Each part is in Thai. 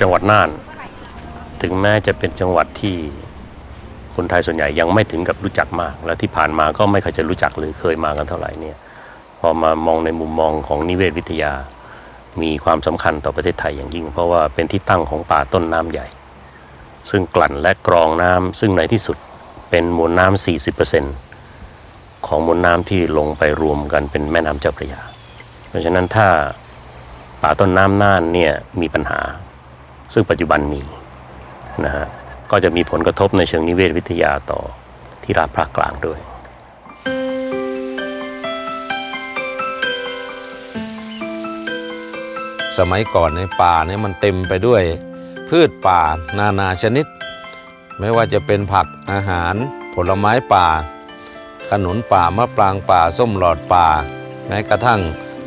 จังหวัดน่าน ถึงแม้จะเป็นจังหวัดที่คนไทยส่วนใหญ่ยังไม่ถึงกับรู้จักมาก และที่ผ่านมาก็ไม่เคยจะรู้จักหรือเคยมากันเท่าไหร่เนี่ยพอมามองในมุมมองของนิเวศวิทยา มีความสำคัญต่อประเทศไทยอย่างยิ่ง เพราะว่าเป็นที่ตั้งของป่าต้นน้ำใหญ่ ซึ่งกลั่นและกรองน้ำซึ่งในที่สุดเป็นมวลน้ำ40%ของมวลน้ำที่ลงไปรวมกันเป็นแม่น้ำเจ้าพระยา เพราะฉะนั้นถ้าป่าต้นน้ำน่านเนี่ยมีปัญหา ซึ่งปัจจุบันมีนะฮะก็จะมีผลกระทบในเชิงนิเวศวิทยาต่อที่ราบภาคกลางด้วยสมัยก่อนในป่าเนี่ยมันเต็มไปด้วย พืชป่านานาชนิด ไม่ว่าจะเป็นผักอาหาร ผลไม้ป่า ขนุนป่ามะปรางป่าส้มหลอดป่า แม้กระทั่ง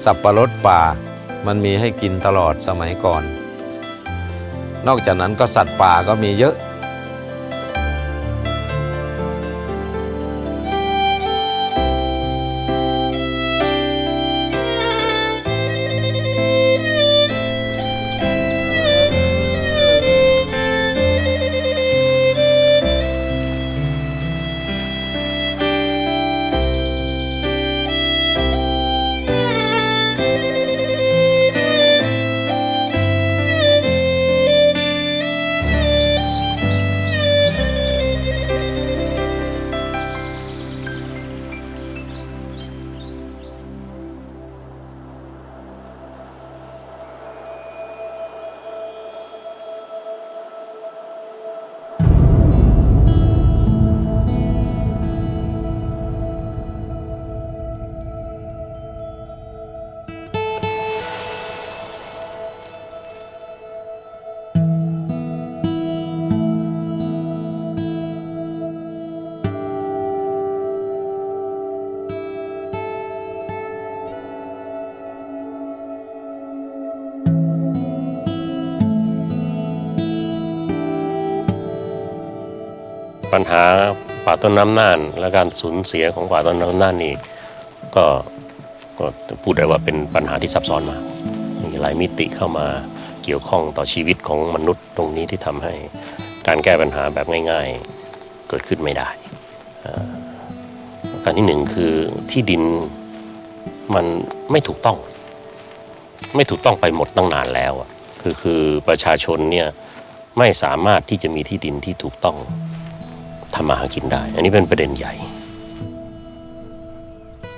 สับปะรดป่า มันมีให้กินตลอดสมัยก่อน นอกจากนั้นก็สัตว์ป่าก็มีเยอะ ปัญหาป่าต้นน้ำน่าน และการสูญเสียของป่าต้นน้ำน่านนี่ก็ก็พูดได้ว่าเป็นปัญหาที่ซับซ้อนมาก มีหลายมิติเข้ามาเกี่ยวข้องต่อชีวิตของมนุษย์ตรงนี้ที่ทำให้การแก้ปัญหาแบบง่าย ๆเกิดขึ้นไม่ได้เอ่อการที่หนึ่งคือที่ดินมันไม่ถูกต้อง ไม่ถูกต้องไปหมดตั้งนานแล้วคือคือประชาชนเนี่ยไม่สามารถที่จะมีที่ดินที่ถูกต้อง ทำมาหากินได้ อันนี้เป็นประเด็นใหญ่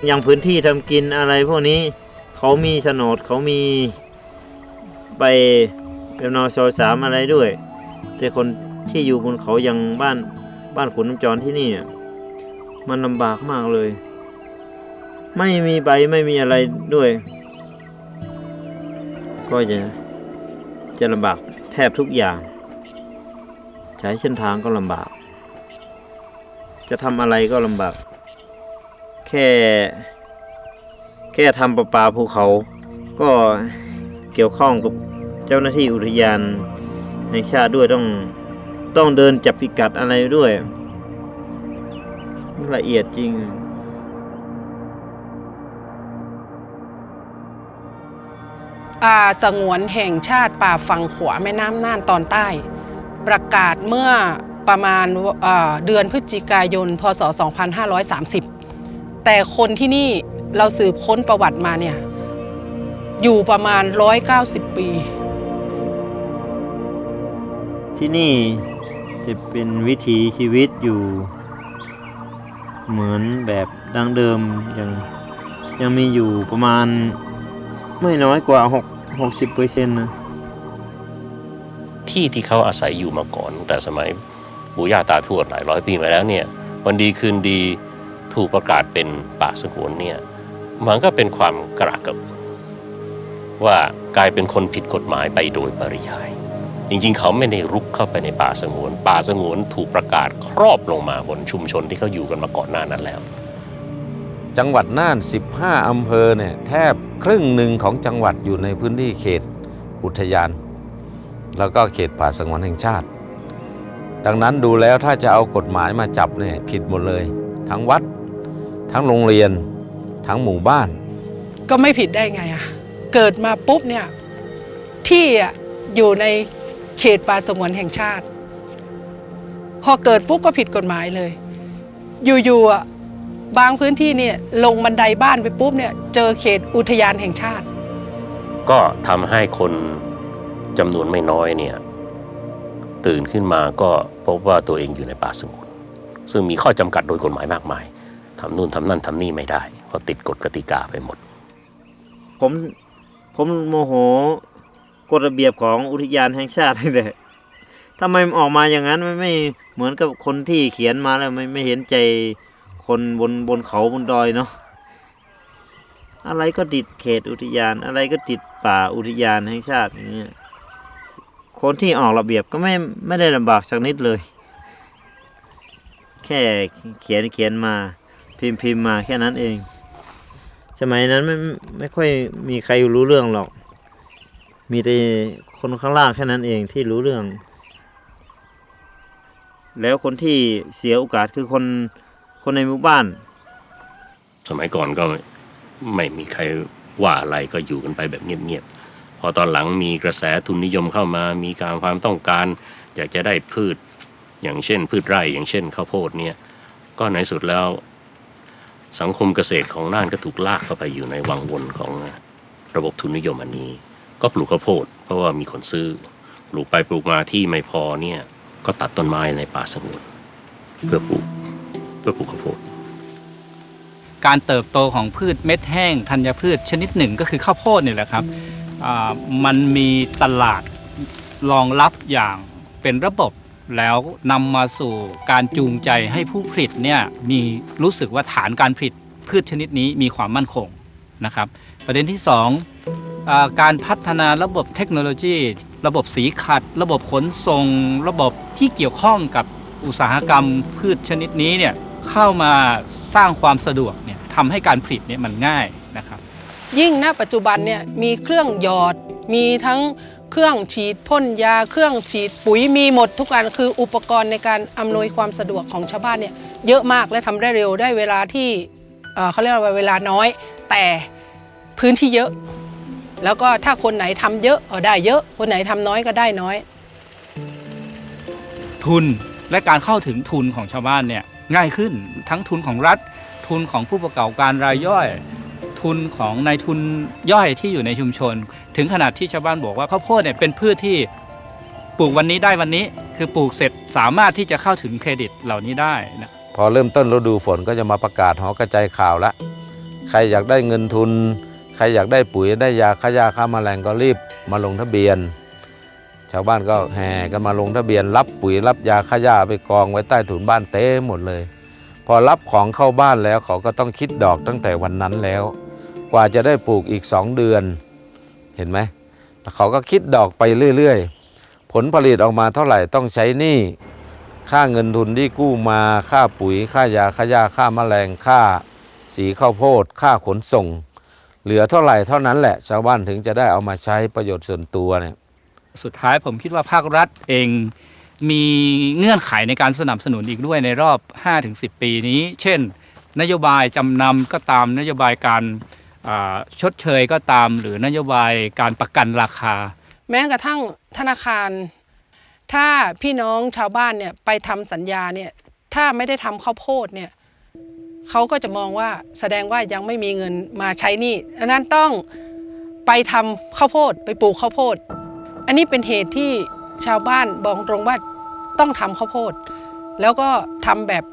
อย่างพื้นที่ทำกินอะไรพวกนี้เขามีโฉนดเขามีใบเป็นนอชอสามอะไรด้วย แต่คนที่อยู่บนเขาอย่างบ้านบ้านขุนน้ำจรที่นี่ มันลำบากมากเลย ไม่มีใบไม่มีอะไรด้วย ก็จะจะลำบากแทบทุกอย่าง ใช้เส้นทางก็ลำบาก จะทำอะไรก็ลำบาก แค่ แค่ทำประปาภูเขา ก็เกี่ยวข้องกับเจ้าหน้าที่อุทยานแห่งชาติด้วยต้องต้องเดินจับพิกัดอะไรด้วย ละเอียดจริงป่าสงวนแห่งชาติป่าฝั่งขวาแม่น้ำน่านตอนใต้ ประกาศเมื่อ ประมาณเอ่อเดือนพฤศจิกายน พศ 2530 แต่คนที่นี่เราสืบค้นประวัติมาเนี่ยอยู่ประมาณ 190 ปี ที่นี่จะเป็นวิถีชีวิตอยู่ เหมือนแบบดังเดิมยังยังมีอยู่ประมาณไม่น้อยกว่า 6 60เปอร์เซ็นต์นะที่ที่เขาอาศัยอยู่มาก่อนตั้งแต่สมัย ปู่ย่าตาทวดหลายร้อยปีมาแล้วเนี่ยวันดีคืนดีถูกประกาศเป็นป่าสงวนเนี่ยมันก็เป็นความกระกับ ว่ากลายเป็นคนผิดกฎหมายไปโดยปริยาย จริงๆ เขาไม่ได้รุกเข้าไปในป่าสงวน ป่าสงวนถูกประกาศครอบลงมาบนชุมชนที่เขาอยู่กันมาก่อนหน้านั้นแล้ว จังหวัดน่าน 15 อำเภอเนี่ยแทบครึ่งหนึ่งของจังหวัดอยู่ในพื้นที่เขตอุทยาน แล้วก็เขตป่าสงวนแห่งชาติ ดังนั้นดูแล้วถ้าจะเอากฎหมายมาจับเนี่ยผิดหมดเลย ทั้งวัด ทั้งโรงเรียน ทั้งหมู่บ้าน ก็ไม่ผิดได้ไงอะเกิดมาปุ๊บเนี่ยที่อะอยู่ในเขตป่าสงวนแห่งชาติ พอเกิดปุ๊บก็ผิดกฎหมายเลย อยู่ๆอะบางพื้นที่เนี่ยลงบันไดบ้านไปปุ๊บเนี่ยเจอเขตอุทยานแห่งชาติ ก็ทำให้คนจำนวนไม่น้อยเนี่ย ตื่นขึ้นมาก็ พบว่าตัวเองอยู่ในป่าสงวนซึ่งมีข้อจำกัดโดยกฎหมายมากมายทำนู่นทำนั่นทำนี่ไม่ได้ เพราะติดกฎกติกาไปหมด ผมผมโมโหกฎระเบียบของอุทยานแห่งชาตินี่แหละทำไมออกมาอย่างนั้นไม่ไม่เหมือนกับคนที่เขียนมาแล้วไม่ไม่เห็นใจคนบนบนเขาบนดอยเนาะอะไรก็ติดเขตอุทยาน อะไรก็ติดป่าอุทยานแห่งชาติอย่างเงี้ย คนที่ออกระเบียบก็ไม่ไม่ได้ลำบากสักนิดเลย แค่เขียนเขียนมา พิมพ์พิมพ์มาแค่นั้นเอง สมัยนั้นไม่ไม่ค่อยมีใครรู้เรื่องหรอก มีแต่คนข้างล่างแค่นั้นเองที่รู้เรื่อง แล้วคนที่เสียโอกาสคือคนคนในหมู่บ้าน สมัยก่อนก็ไม่มีใครว่าอะไรก็อยู่กันไปแบบเงียบๆ อตอนหลังมีกระแสทุนนิยมเข้ามามีการความต้องการ อยากจะได้พืชอย่างเช่น พืชไร่อย่างเช่นข้าวโพดเนี่ยก็ในสุดแล้ว สังคมเกษตรของน่านก็ถูกลากเข้าไปอยู่ในวังวนของระบบทุนนิยมอันนี้ ก็ปลูกข้าวโพด เพราะว่ามีคนซื้อปลูกไปปลูกมาที่ไม่พอเนี่ยก็ตัดต้นไม้ในป่าสงวนเพื่อปลูกเพื่อปลูกข้าวโพดการเติบโตของพืชเม็ดแห้งธัญพืชชนิดหนึ่งก็คือข้าวโพดนี่แหละครับ มันมีตลาดรองรับอย่างเป็นระบบแล้วนำมาสู่การจูงใจให้ผู้ผลิตเนี่ยมีรู้สึกว่าฐานการผลิตพืชชนิดนี้มีความมั่นคงนะครับประเด็นที่สองการพัฒนาระบบเทคโนโลยี ระบบสีขัด ระบบขนส่ง ระบบที่เกี่ยวข้องกับอุตสาหกรรมพืชชนิดนี้เนี่ยเข้ามาสร้างความสะดวกเนี่ยทำให้การผลิตเนี่ยมันง่ายนะครับ ยิ่งณปัจจุบันเนี่ยมีเครื่องหยอด มีทั้งเครื่องฉีดพ่นยา เครื่องฉีดปุ๋ยมีหมดทุกอันคืออุปกรณ์ในการอำนวยความสะดวกของชาวบ้านเนี่ยเยอะมากและทำได้เร็วได้เวลาที่เเขาเรียกว่าเวลาน้อย แต่พื้นที่เยอะ แล้วก็ถ้าคนไหนทำเยอะก็ได้เยอะ คนไหนทำน้อยก็ได้น้อย ทุนและการเข้าถึงทุนของชาวบ้านเนี่ยง่ายขึ้นทั้งทุนของรัฐทุนของผู้ประกอบการรายย่อย ทุนของนายทุนย่อยที่อยู่ในชุมชน ถึงขนาดที่ชาวบ้านบอกว่าข้าวโพดเนี่ยเป็นพืชที่ปลูกวันนี้ได้วันนี้ คือปลูกเสร็จสามารถที่จะเข้าถึงเครดิตเหล่านี้ได้นะพอเริ่มต้นฤดูฝนก็จะมาประกาศหอกระจายข่าวละใครอยากได้เงินทุน ใครอยากได้ปุ๋ยได้ยาฆ่าหญ้าฆ่าแมลงก็รีบมาลงทะเบียน ชาวบ้านก็แห่กันมาลงทะเบียน รับปุ๋ยรับยาฆ่าหญ้าไปกองไว้ใต้ถุนบ้านเต็มหมดเลย พอรับของเข้าบ้านแล้วเขาก็ต้องคิดดอกตั้งแต่วันนั้นแล้ว ว่าจะได้ปลูกอีก 2 เดือน เห็นไหมเขาก็คิดดอกไปเรื่อย ๆ ผลผลิตออกมาเท่าไหร่ต้องใช้หนี้ค่าเงินทุนที่กู้มาค่าปุ๋ยค่ายาค่าหญ้าค่าแมลงค่า สีข้าวโพด ค่าขนส่ง เหลือเท่าไหร่เท่านั้นแหละชาวบ้านถึงจะได้เอามาใช้ประโยชน์ส่วนตัวเนี่ยสุดท้ายผมคิดว่าภาครัฐเองมีเงื่อนไขในการสนับสนุนอีกด้วยในรอบ 5-10 ปีนี้ เช่น นโยบายจำนำก็ตามนโยบายการ ชดเชยก็ตามหรือนโยบายการประกันราคา แม้กระทั่งธนาคาร ถ้าพี่น้องชาวบ้านเนี่ยไปทำสัญญาเนี่ยถ้าไม่ได้ทำข้าวโพดเนี่ยเขาก็จะมองว่าแสดงว่ายังไม่มีเงินมาใช้หนี้ดังนั้นต้องไปทำข้าวโพดไปปลูกข้าวโพด อันนี้เป็นเหตุที่ชาวบ้านบอกตรงว่าต้องทำข้าวโพด แล้วก็ทำแบบ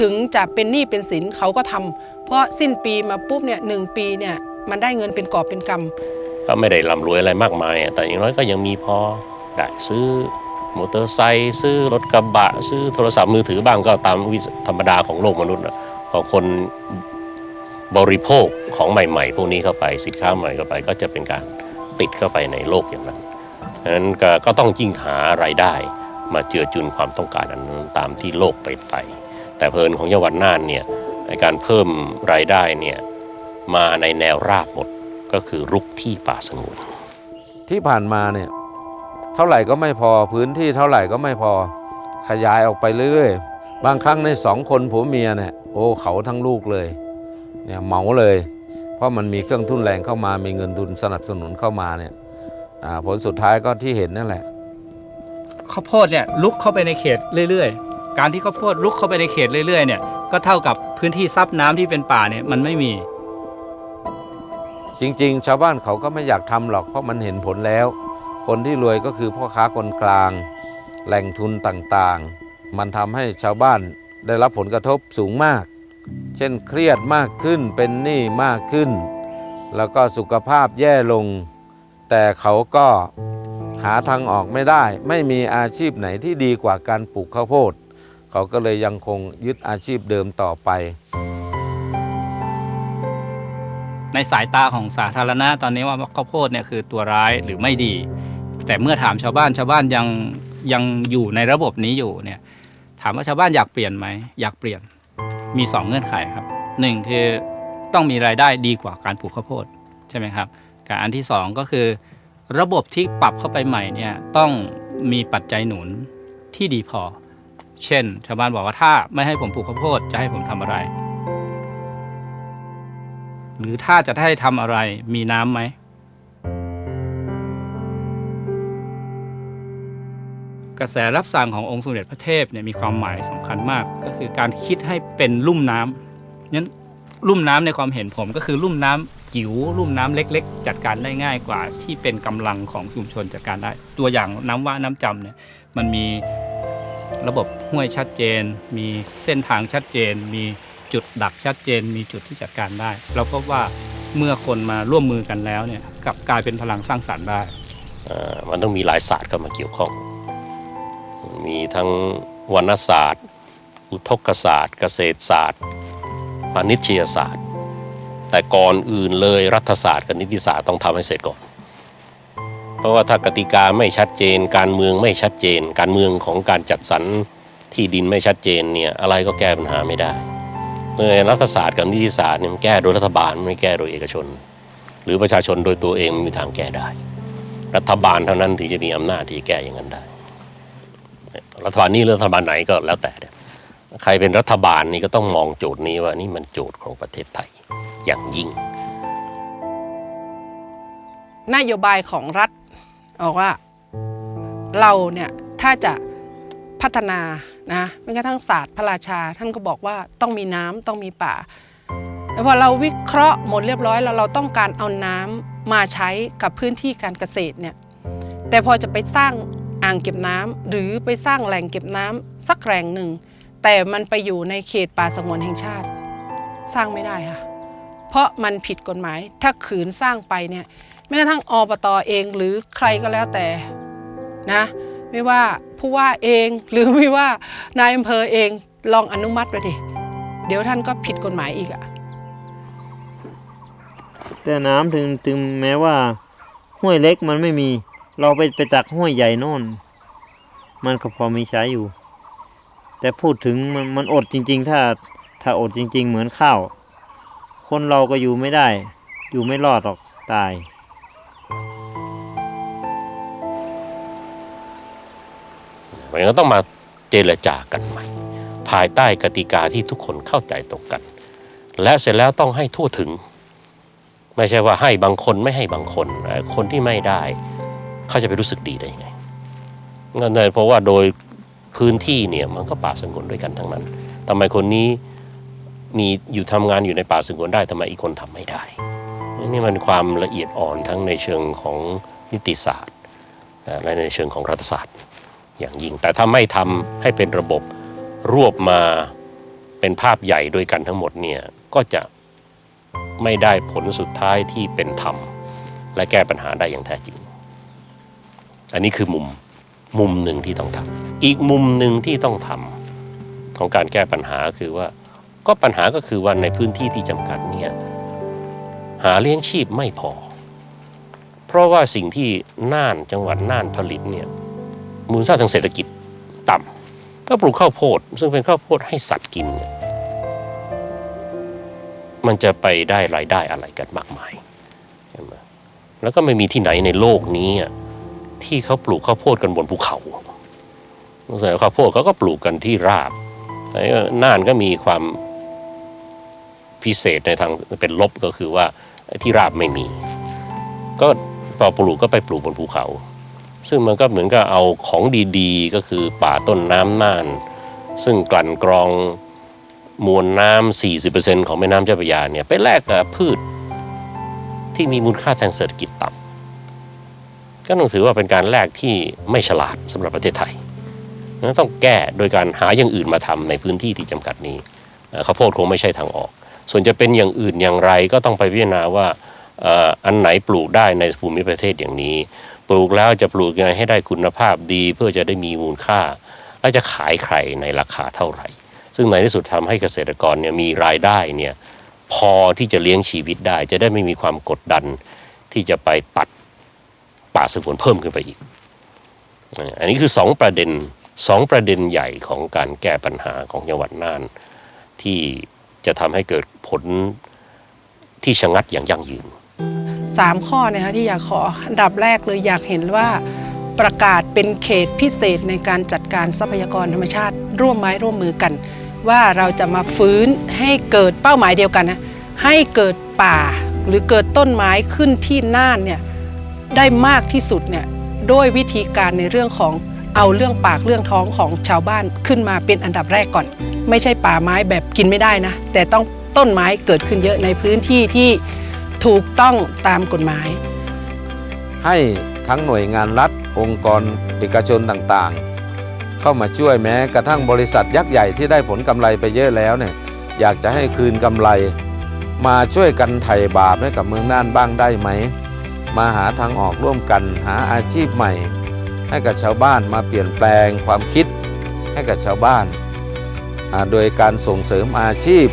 ถึงจะเป็นหนี้เป็นสินเขาก็ทำ เพราะสิ้นปีมาปุ๊บเนี่ยหนึ่งปีเนี่ยมันได้เงินเป็นกอบเป็นกำก็ไม่ได้ร่ำรวยอะไรมากมาย แต่อย่างน้อยก็ยังมีพอได้ซื้อมอเตอร์ไซค์ซื้อรถกระบะ ซื้อโทรศัพท์มือถือบ้างก็ตามวิสธรรมดาของโลกมนุษย์อะพอคนบริโภคของใหม่ ๆ พวกนี้เข้าไปสินค้าใหม่เข้าไป ก็จะเป็นการติดเข้าไปในโลกอย่างนั้นดังนั้นก็ต้องยิ่งหารายได้ มาเจือจุนความต้องการอันนั้นตามที่โลกไปไป แต่เพลินของจังหวัดน่านเนี่ย ในการเพิ่มรายได้เนี่ยมาในแนวราบหมดก็คือรุกที่ป่าสงวนที่ผ่านมาเนี่ยเท่าไหร่ก็ไม่พอพื้นที่เท่าไหร่ก็ไม่พอขยายออกไปเรื่อยๆ บางครั้งในสองคนผัวเมียเนี่ยโอ้เขาทั้งลูกเลยเนี่ยเหมาเลย เพราะมันมีเครื่องทุนแรงเข้ามามีเงินทุนสนับสนุนเข้ามาเนี่ยอ่าผลสุดท้ายก็ที่เห็นนั่นแหละข้าวโพดเนี่ยลุกเข้าไปในเขตเรื่อยๆ การที่ข้าวโพดลุกเข้าไปในเขตเรื่อยๆเนี่ยก็เท่ากับพื้นที่ซับน้ำที่เป็นป่าเนี่ยมันไม่มี จริงๆ ชาวบ้านเขาก็ไม่อยากทำหรอกเพราะมันเห็นผลแล้ว คนที่รวยก็คือพ่อค้าคนกลาง แหล่งทุนต่างๆ มันทำให้ชาวบ้านได้รับผลกระทบสูงมาก เช่นเครียดมากขึ้นเป็นหนี้มากขึ้น แล้วก็สุขภาพแย่ลง แต่เขาก็หาทางออกไม่ได้ ไม่มีอาชีพไหนที่ดีกว่าการปลูกข้าวโพด เขาก็เลยยังคงยึดอาชีพเดิมต่อไป ในสายตาของสาธารณะตอนนี้ว่าข้าวโพดเนี่ยคือตัวร้ายหรือไม่ดี แต่เมื่อถามชาวบ้านชาวบ้านยังยังอยู่ในระบบนี้อยู่เนี่ยถามว่าชาวบ้านอยากเปลี่ยนไหมอยากเปลี่ยนมี 2 เงื่อนไขครับหนึ่งคือต้องมีรายได้ดีกว่าการปลูกข้าวโพดใช่ไหมครับกับอันที่ 2 ก็คือ ระบบที่ปรับเข้าไปใหม่เนี่ยต้องมีปัจจัยหนุนที่ดีพอ เช่น ชาวบ้านบอกว่าถ้าไม่ให้ผมปลูกข้าวโพดจะให้ผมทำอะไร หรือถ้าจะให้ทำอะไรมีน้ำไหม กระแสรับสั่งขององค์สมเด็จพระเทพเนี่ยมีความหมายสำคัญมาก ก็คือการคิดให้เป็นลุ่มน้ำนั้นลุ่มน้ำในความเห็นผมก็คือลุ่มน้ำจิ๋วลุ่มน้ำเล็ก ๆ จัดการได้ง่ายกว่าที่เป็นกำลังของชุมชนจัดการได้ ตัวอย่างน้ำว่าน้ำจำเนี่ยมันมี ระบบห้วยชัดเจน มีเส้นทางชัดเจน มีจุดดักชัดเจน มีจุดที่จัดการได้ เราพบว่าเมื่อคนมาร่วมมือกันแล้วเนี่ยกลับกลายเป็นพลังสร้างสรรค์ได้มันต้องมีหลายศาสตร์เข้ามาเกี่ยวข้อง มีทั้งวรรณศาสตร์ อุทกศาสตร์ เกษตรศาสตร์พาณิชยศาสตร์ แต่ก่อนอื่นเลยรัฐศาสตร์กับนิติศาสตร์ต้องทำให้เสร็จก่อน เพราะว่าถ้ากติกาไม่ชัดเจน การเมืองไม่ชัดเจน การเมืองของการจัดสรรที่ดินไม่ชัดเจนเนี่ยอะไรก็แก้ปัญหาไม่ได้เลยรัฐศาสตร์กับนิติศาสตร์เนี่ยมันแก้โดยรัฐบาลไม่แก้โดยเอกชน หรือประชาชนโดยตัวเองไม่มีทางแก้ได้ รัฐบาลเท่านั้นถึงจะมีอำนาจที่จะแก้อย่างนั้นได้ รัฐบาลนี้หรือรัฐบาลไหนก็แล้วแต่ใครเป็นรัฐบาลนี่ก็ต้องมองโจทย์นี้ว่านี่มันโจทย์ของประเทศไทยอย่างยิ่งนโยบายของรัฐ บอกว่าเราเนี่ยถ้าจะพัฒนานะไม่กระทั่งศาสตร์พระราชา ท่านก็บอกว่าต้องมีน้ำต้องมีป่าแล้วพอเราวิเคราะห์หมดเรียบร้อยแล้วเราต้องการเอาน้ำมาใช้กับพื้นที่การเกษตรเนี่ยแต่พอจะไปสร้างอ่างเก็บน้ำหรือไปสร้างแหล่งเก็บน้ำสักแหล่งหนึ่ง แต่มันไปอยู่ในเขตป่าสงวนแห่งชาติ สร้างไม่ได้ค่ะเพราะมันผิดกฎหมายถ้าขืนสร้างไปเนี่ย แม้กระทั่งอบตเองหรือใครก็แล้วแต่นะไม่ว่าผู้ว่าเองหรือไม่ว่านายอำเภอเองลองอนุมัติไปดิเดี๋ยวท่านก็ผิดกฎหมายอีกอะแต่น้ำถึงถึงแม้ว่า ห้วยเล็กมันไม่มี เราไปไปจากห้วยใหญ่โน่น มันก็พอมีใช้อยู่ แต่พูดถึงมันมันอดจริง ๆ ถ้าถ้าอดจริง ๆ เหมือนข้าว คนเราก็อยู่ไม่ได้ อยู่ไม่รอดหรอกตาย มันก็ต้องมาเจรจากันใหม่ ภายใต้กติกาที่ทุกคนเข้าใจตรงกัน และเสร็จแล้วต้องให้ทั่วถึง ไม่ใช่ว่าให้บางคนไม่ให้บางคน คนที่ไม่ได้ เขาจะไปรู้สึกดีได้ยังไงงั้นเลยเพราะว่าโดยพื้นที่เนี่ยมันก็ป่าสงวนด้วยกันทั้งนั้นทำไมคนนี้มีอยู่ทำงานอยู่ในป่าสงวนได้ทำไมอีกคนทำไม่ได้ นี่มันความละเอียดอ่อนทั้งในเชิงของนิติศาสตร์และในเชิงของรัฐศาสตร์ อย่างยิ่ง แต่ถ้าไม่ทำให้เป็นระบบรวบมาเป็นภาพใหญ่ด้วยกันทั้งหมดเนี่ยก็จะไม่ได้ผลสุดท้ายที่เป็นธรรม และแก้ปัญหาได้อย่างแท้จริง อันนี้คือมุมมุมหนึ่งที่ต้องทำอีกมุมหนึ่งที่ต้องทำของการแก้ปัญหาคือว่า ก็ปัญหาก็คือว่าในพื้นที่ที่จำกัดเนี่ยหาเลี้ยงชีพไม่พอ เพราะว่าสิ่งที่น่านจังหวัดน่านผลิตเนี่ย มูลค่าทางเศรษฐกิจต่ำก็ปลูกข้าวโพด ซึ่งเป็นข้าวโพดให้สัตว์กิน มันจะไปได้รายได้อะไรกันมากมายใช่ไหมแล้วก็ไม่มีที่ไหนในโลกนี้ที่เขาปลูกข้าวโพดกันบนภูเขาแต่ข้าวโพดเขาก็ปลูกกันที่ราบแต่น่านก็มีความพิเศษในทางเป็นลบก็คือว่าที่ราบไม่มี ก็พอปลูกก็ไปปลูกบนภูเขา ซึ่งมันก็เหมือนกับเอาของดีๆ ก็คือป่าต้นน้ำน่าน ซึ่งกลั่นกรองมวลน้ำ 40%ของแม่น้ำเจ้าพระยาเนี่ยไปแลกกับพืชที่มีมูลค่าทางเศรษฐกิจต่ำก็ต้องถือว่าเป็นการแลกที่ไม่ฉลาดสำหรับประเทศไทยนั้นต้องแก้โดยการหาอย่างอื่นมาทำในพื้นที่ที่จำกัดนี้ข้าวโพดคงไม่ใช่ทางออก ส่วนจะเป็นอย่างอื่นอย่างไรก็ต้องไปพิจารณาว่า อันไหนปลูกได้ในภูมิประเทศอย่างนี้ ปลูกแล้วจะปลูกยังไงให้ได้คุณภาพดีเพื่อจะได้มีมูลค่า และจะขายใครในราคาเท่าไหร่ ซึ่งในที่สุดทำให้เกษตรกรเนี่ยมีรายได้เนี่ยพอที่จะเลี้ยงชีวิตได้ จะได้ไม่มีความกดดันที่จะไปตัดป่าสงวนเพิ่มขึ้นไปอีก อันนี้คือสองประเด็นสองประเด็นใหญ่ของการแก้ปัญหาของจังหวัดน่าน ที่จะทำให้เกิดผลที่ชะงัดอย่างยั่งยืน สามข้อนะคะที่อยากขออันดับแรกเลยอยากเห็นว่าประกาศเป็นเขตพิเศษในการจัดการทรัพยากรธรรมชาติ ร่วมไม้ร่วมมือกัน ว่าเราจะมาฟื้นให้เกิดเป้าหมายเดียวกันนะให้เกิดป่าหรือเกิดต้นไม้ขึ้นที่น่านเนี่ยได้มากที่สุดเนี่ยด้วยวิธีการในเรื่องของเอาเรื่องปากเรื่องท้องของชาวบ้านขึ้นมาเป็นอันดับแรกก่อน ไม่ใช่ป่าไม้แบบกินไม่ได้นะ แต่ต้องต้นไม้เกิดขึ้นเยอะในพื้นที่ที่ ถูกต้องตามกฎหมาย ให้ทั้งหน่วยงานรัฐ องค์กรเอกชนต่างๆ เข้ามาช่วยแม้กระทั่งบริษัทยักษ์ใหญ่ที่ได้ผลกำไรไปเยอะแล้วเนี่ยอยากจะให้คืนกำไรมาช่วยกันไถ่บาปให้กับเมืองน่านบ้างได้ไหม มาหาทางออกร่วมกันหาอาชีพใหม่ ให้กับชาวบ้านมาเปลี่ยนแปลงความคิดให้กับชาวบ้าน โดยการส่งเสริมอาชีพ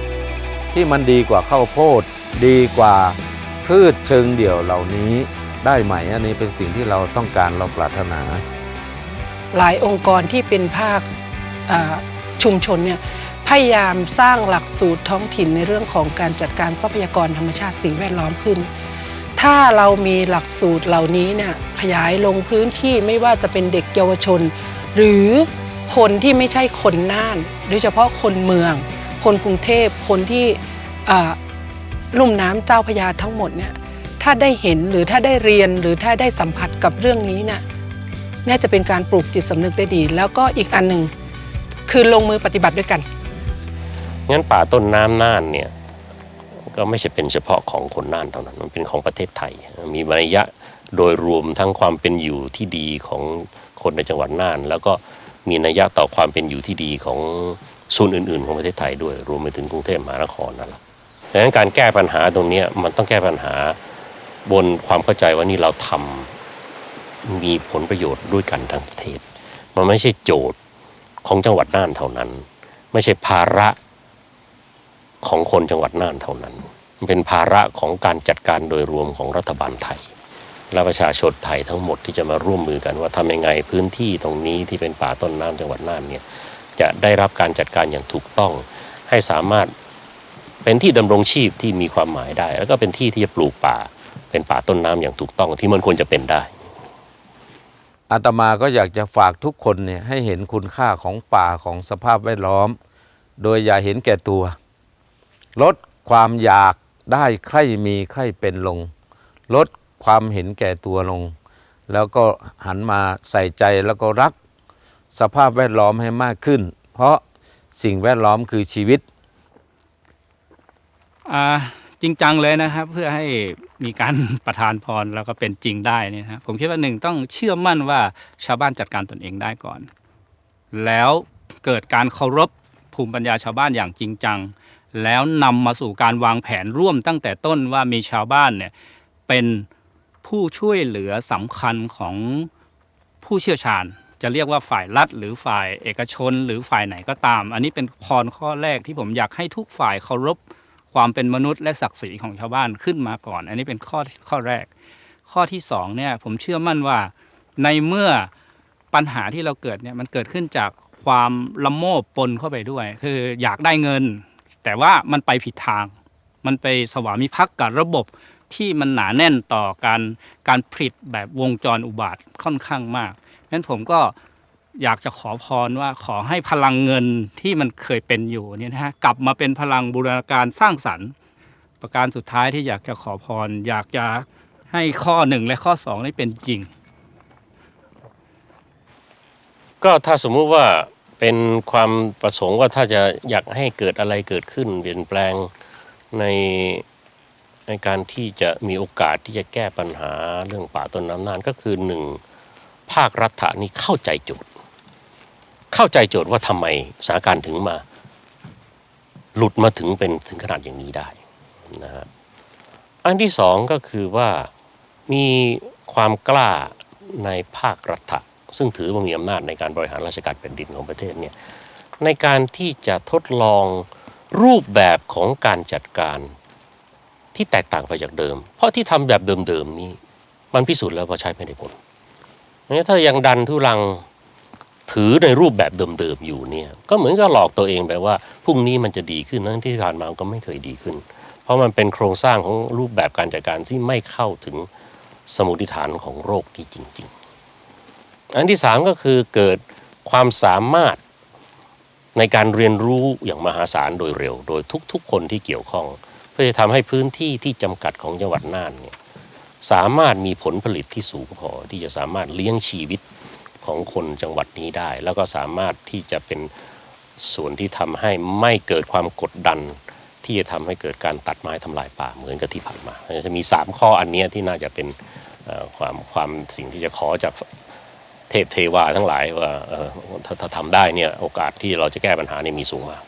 ที่มันดีกว่าข้าวโพดดีกว่า พืชเชิงเดี่ยวเหล่านี้ได้ไหมอันนี้เป็นสิ่งที่เราต้องการเราปรารถนา หลายองค์กรที่เป็นภาคชุมชนเนี่ยพยายามสร้างหลักสูตรท้องถิ่นในเรื่องของการจัดการทรัพยากรธรรมชาติสิ่งแวดล้อมขึ้น ถ้าเรามีหลักสูตรเหล่านี้เนี่ยขยายลงพื้นที่ไม่ว่าจะเป็นเด็กเยาวชน หรือคนที่ไม่ใช่คนน่าน โดยเฉพาะคนเมือง คนกรุงเทพคนที่ ลุ่มน้ำเจ้าพระยาทั้งหมดเนี่ยถ้าได้เห็นหรือถ้าได้เรียนหรือถ้าได้สัมผัสกับเรื่องนี้เนี่ยน่าจะเป็นการปลูกจิตสำนึกได้ดี แล้วก็อีกอันหนึ่งคือลงมือปฏิบัติด้วยกันงั้นป่าต้นน้ำน่านเนี่ยก็ไม่ใช่เป็นเฉพาะของคนน่านเท่านั้นมันเป็นของประเทศไทย มีนัยยะโดยรวมทั้งความเป็นอยู่ที่ดีของคนในจังหวัดน่าน แล้วก็มีนัยยะต่อความเป็นอยู่ที่ดีของส่วนอื่น ๆ ของประเทศไทยด้วย รวมไปถึงกรุงเทพมหานครนั่นแหละ ดังนั้นการแก้ปัญหาตรงนี้มันต้องแก้ปัญหาบนความเข้าใจว่านี่เราทำมีผลประโยชน์ด้วยกันทั้งประเทศ มันไม่ใช่โจทย์ของจังหวัดน่านเท่านั้น ไม่ใช่ภาระของคนจังหวัดน่านเท่านั้น มันเป็นภาระของการจัดการโดยรวมของรัฐบาลไทย และประชาชนไทยทั้งหมดที่จะมาร่วมมือกันว่าทำยังไงพื้นที่ตรงนี้ที่เป็นป่าต้นน้ำจังหวัดน่านเนี่ยจะได้รับการจัดการอย่างถูกต้องให้สามารถ เป็นที่ดำรงชีพที่มีความหมายได้ แล้วก็เป็นที่ที่จะปลูกป่า เป็นป่าต้นน้ำอย่างถูกต้องที่มันควรจะเป็นได้อาตมาก็อยากจะฝากทุกคนเนี่ยให้เห็นคุณค่าของป่าของสภาพแวดล้อม โดยอย่าเห็นแก่ตัว ลดความอยากได้ใครมีใครเป็นลง ลดความเห็นแก่ตัวลง แล้วก็หันมาใส่ใจแล้วก็รัก สภาพแวดล้อมให้มากขึ้น เพราะสิ่งแวดล้อมคือชีวิต จริงจังเลยนะครับ เพื่อให้มีการประทานพรแล้วก็เป็นจริงได้นี่ยนะผมคิดว่าหนึ่งต้องเชื่อมั่นว่าชาวบ้านจัดการตนเองได้ก่อน แล้วเกิดการเคารพภูมิปัญญาชาวบ้านอย่างจริงจัง แล้วนำมาสู่การวางแผนร่วมตั้งแต่ต้นว่ามีชาวบ้านเนี่ยเป็นผู้ช่วยเหลือสำคัญของผู้เชี่ยวชาญ จะเรียกว่าฝ่ายรัฐ หรือฝ่ายเอกชน หรือฝ่ายไหนก็ตาม อันนี้เป็นพรข้อแรกที่ผมอยากให้ทุกฝ่ายเคารพ ความเป็นมนุษย์และศักดิ์ศรีของชาวบ้านขึ้นมาก่อน อันนี้เป็นข้อข้อแรก ข้อที่สองเนี่ยผมเชื่อมั่นว่าในเมื่อปัญหาที่เราเกิดเนี่ยมันเกิดขึ้นจากความละโมบปนเข้าไปด้วย คืออยากได้เงิน แต่ว่ามันไปผิดทาง มันไปสวามิภักดิ์กับระบบที่มันหนาแน่นต่อการการผลิตแบบวงจรอุบาทค่อนข้างมากงั้นผมก็ อยากจะขอพรว่าขอให้พลังเงินที่มันเคยเป็นอยู่เนี่ยนะฮะกลับมาเป็นพลังบูรณาการสร้างสรรค์ ประการสุดท้ายที่อยากจะขอพร อยากจะให้ข้อหนึ่งและข้อสองนี่เป็นจริง ก็ถ้าสมมุติว่าเป็นความประสงค์ว่าถ้าจะอยากให้เกิดอะไรเกิดขึ้น เปลี่ยนแปลงในในการที่จะมีโอกาสที่จะแก้ปัญหาเรื่องป่าต้นน้ำนานก็คือหนึ่งภาครัฐนี่เข้าใจโจทย์ เข้าใจโจทย์ว่าทำไมสถานการณ์ถึงมา หลุดมาถึงเป็นถึงขนาดอย่างนี้ได้นะฮะอันที่สองก็คือว่ามีความกล้าในภาครัฐซึ่งถือว่ามีอำนาจในการบริหารราชการแผ่นดินของประเทศเนี่ยในการที่จะทดลองรูปแบบของการจัดการที่แตกต่างไปจากเดิม เพราะที่ทำแบบเดิมๆนี้ มันพิสูจน์แล้วว่าใช้ไม่ได้ผลงั้นถ้ายังดันทุลัง ถือในรูปแบบเดิมๆอยู่เนี่ยก็เหมือนกับหลอกตัวเองไปว่าพรุ่งนี้มันจะดีขึ้นทั้งที่ผ่านมาก็ไม่เคยดีขึ้น เพราะมันเป็นโครงสร้างของรูปแบบการจัดการที่ไม่เข้าถึงสมุติฐานของโรคนี้จริง ๆ อันที่สามก็คือเกิดความสามารถในการเรียนรู้อย่างมหาศาลโดยเร็ว โดยทุกๆ คนที่เกี่ยวข้อง เพื่อจะทำให้พื้นที่ที่จำกัดของจังหวัดน่านเนี่ยสามารถมีผลผลิตที่สูงพอที่จะสามารถเลี้ยงชีวิต ของคนจังหวัดนี้ได้ แล้วก็สามารถที่จะเป็นส่วนที่ทำให้ไม่เกิดความกดดัน ที่จะทำให้เกิดการตัดไม้ทำลายป่าเหมือนกับที่ผ่านมาจะมี 3 ข้ออันนี้ที่น่าจะเป็นความความสิ่งที่จะขอจากเทพเทวาทั้งหลายว่าถ้าถ้าทำได้เนี่ยโอกาสที่เราจะแก้ปัญหาเนี่ยมีสูงมาก